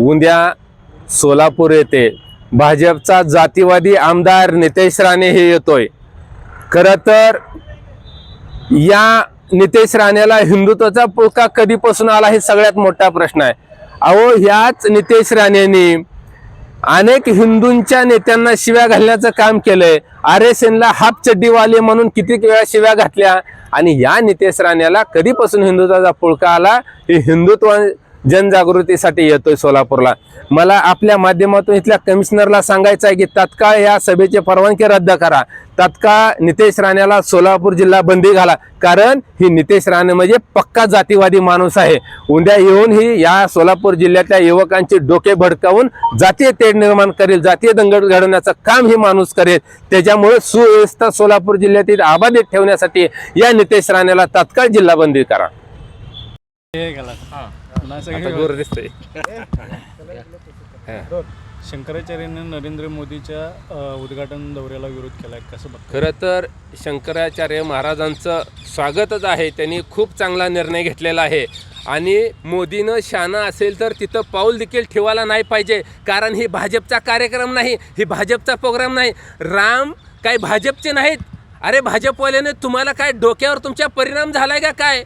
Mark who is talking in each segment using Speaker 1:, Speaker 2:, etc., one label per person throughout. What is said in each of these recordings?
Speaker 1: उद्या सोलापूर येथे भाजपचा जातीवादी आमदार नितेश राणे हे येतोय. खरं तर या नितेश राणेला हिंदुत्वाचा पुळका कधीपासून आला हे सगळ्यात मोठा प्रश्न आहे. अहो ह्याच नितेश राणेंनी अनेक हिंदूंच्या नेत्यांना शिव्या घालण्याचं काम केलंय. आर एस एनला हाफ चड्डीवाले म्हणून किती वेळा शिव्या घातल्या आणि या नितेश राणेला कधीपासून हिंदुत्वाचा पुळका आला हे हिंदुत्व जनजागृतीसाठी येतोय सोलापूरला. मला आपल्या माध्यमातून इथल्या कमिशनरला सांगायचं आहे की तत्काळ या सभेची परवानगी रद्द करा. तत्काळ नितेश राणेला सोलापूर जिल्हा बंदी घाला. कारण ही नितेश राणे म्हणजे पक्का जातीवादी माणूस आहे. उद्या येऊन ही या सोलापूर जिल्ह्यातल्या युवकांचे डोके भडकावून जातीय तेढ निर्माण करेल जातीय दंगड घडवण्याचं काम ही माणूस करेल. त्याच्यामुळे सुव्यवस्था सोलापूर जिल्ह्यातील आबाधित ठेवण्यासाठी या नितेश राणेला तात्काळ जिल्हा बंदी करा. गोर दिसतंय.
Speaker 2: शंकराचार्यांनी नरेंद्र मोदीच्या अ, उद्घाटन दौऱ्याला विरोध केलाय कसं बघ
Speaker 1: खरं तर शंकराचार्य महाराजांचं स्वागतच आहे. त्यांनी खूप चांगला निर्णय घेतलेला आहे. आणि मोदीनं शाना असेल तर तिथं पाऊल देखील ठेवायला नाही पाहिजे. कारण ही भाजपचा कार्यक्रम नाही ही भाजपचा प्रोग्राम नाही. राम काही भाजपचे नाहीत. अरे भाजपवाल्याने तुम्हाला काय डोक्यावर तुमच्या परिणाम झालाय का काय?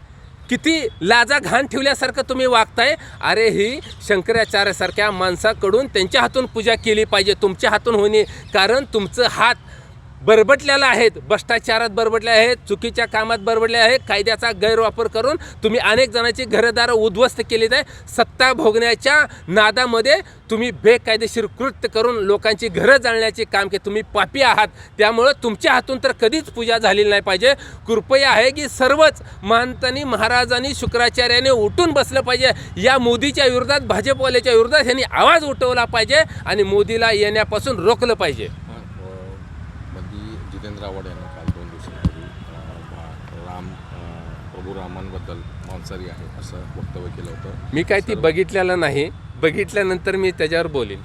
Speaker 1: किती लाजा घाण ठेवल्यासारखं तुम्ही वागताय? अरे ही शंकराचार्यासारख्या माणसाकडून त्यांच्या हातून पूजा केली पाहिजे तुमच्या हातून होणे. कारण तुमचं हात बरबटलेला आहेत. भ्रष्टाचारात बरबटले आहेत चुकीच्या कामात बरबटले आहेत कायद्याचा गैरवापर करून तुम्ही अनेक जणांची घरदारं उद्ध्वस्त केलीत आहे. सत्ता भोगण्याच्या नादामध्ये तुम्ही बेकायदेशीर कृत्य करून लोकांची घरं जाळण्याचे काम के तुम्ही पापी आहात. त्यामुळं तुमच्या हातून तर कधीच पूजा झालेली नाही पाहिजे. कृपया आहे की सर्वच महंतांनी महाराजांनी शुक्राचार्याने उठून बसलं पाहिजे. या मोदीच्या विरोधात भाजपवाल्याच्या विरोधात यांनी आवाज उठवला पाहिजे आणि मोदीला येण्यापासून रोखलं पाहिजे.
Speaker 3: जितेंद्र आव्हाड यांनी काल दोन दिवसांपूर्वी राम प्रभू रामांबद्दल मांसाहारी आहे असं वक्तव्य केलं होतं.
Speaker 1: मी काय ती बघितलेलं नाही. बघितल्यानंतर मी त्याच्यावर बोलीन.